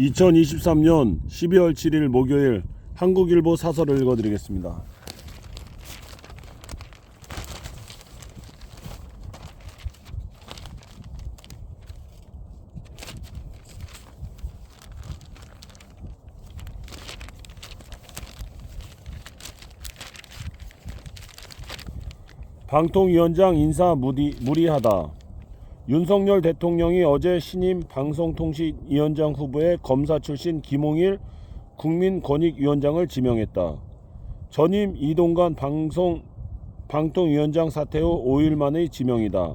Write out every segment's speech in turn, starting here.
2023년 12월 7일 목요일 한국일보 사설을 읽어드리겠습니다. 방통위원장 인사 무리, 무리하다. 윤석열 대통령이 어제 신임 방송통신위원장 후보에 검사 출신 김홍일 국민권익위원장을 지명했다. 전임 이동관 방송 방통위원장 사퇴 후 5일 만의 지명이다.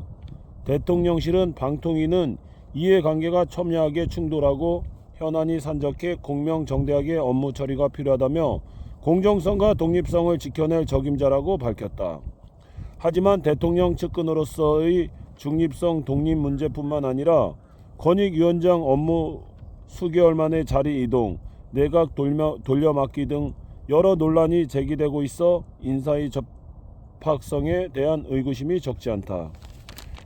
대통령실은 방통위는 이해관계가 첨예하게 충돌하고 현안이 산적해 공명정대하게 업무 처리가 필요하다며 공정성과 독립성을 지켜낼 적임자라고 밝혔다. 하지만 대통령 측근으로서의 중립성 독립 문제뿐만 아니라 권익위원장 업무 수개월 만에 자리 이동, 내각 돌려, 돌려막기 등 여러 논란이 제기되고 있어 인사의 접학성에 대한 의구심이 적지 않다.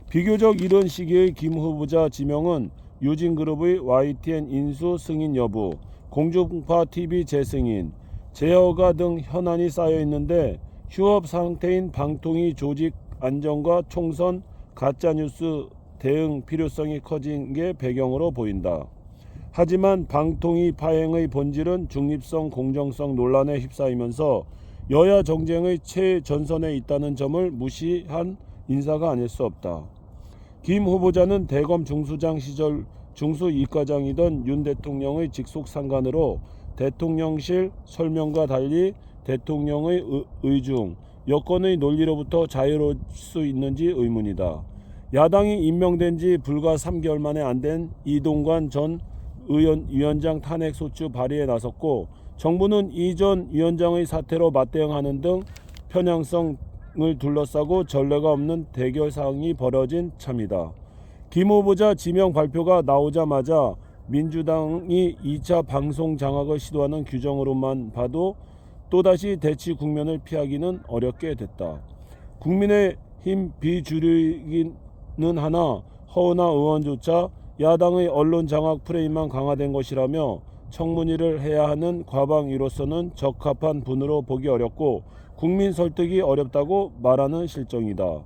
비교적 이른 시기의 김 후보자 지명은 유진그룹의 YTN 인수 승인 여부, 공중파 TV 재승인, 재허가 등 현안이 쌓여 있는데 휴업 상태인 방통위 조직 안정과 총선 가짜뉴스 대응 필요성이 커진 게 배경으로 보인다. 하지만 방통위 파행의 본질은 중립성 공정성 논란에 휩싸이면서 여야 정쟁의 최전선에 있다는 점을 무시한 인사가 아닐 수 없다. 김 후보자는 대검 중수장 시절 중수 이과장이던 윤 대통령의 직속 상관으로 대통령실 설명과 달리 대통령의 의- 의중, 여권의 논리로부터 자유로울 수 있는지 의문이다. 야당이 임명된 지 불과 3개월 만에 안 된 이동관 전 의원, 위원장 탄핵 소추 발의에 나섰고 정부는 이 전 위원장의 사태로 맞대응하는 등 편향성을 둘러싸고 전례가 없는 대결 사항이 벌어진 참이다. 김 후보자 지명 발표가 나오자마자 민주당이 2차 방송 장악을 시도하는 규정으로만 봐도 또다시 대치 국면을 피하기는 어렵게 됐다. 국민의힘 비주류이기는 하나 허은하 의원조차 야당의 언론 장악 프레임만 강화된 것이라며 청문회를 해야 하는 과방위로서는 적합한 분으로 보기 어렵고 국민 설득이 어렵다고 말하는 실정이다.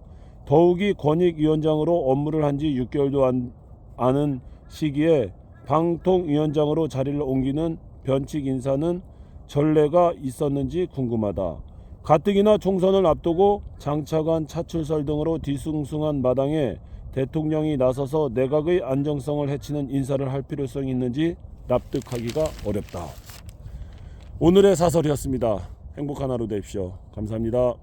더욱이 권익위원장으로 업무를 한 지 6개월도 안, 않은 시기에 방통위원장으로 자리를 옮기는 변칙 인사는 전례가 있었는지 궁금하다. 가뜩이나 총선을 앞두고 장차관 차출설 등으로 뒤숭숭한 마당에 대통령이 나서서 내각의 안정성을 해치는 인사를 할 필요성이 있는지 납득하기가 어렵다. 오늘의 사설이었습니다. 행복한 하루 되십시오. 감사합니다.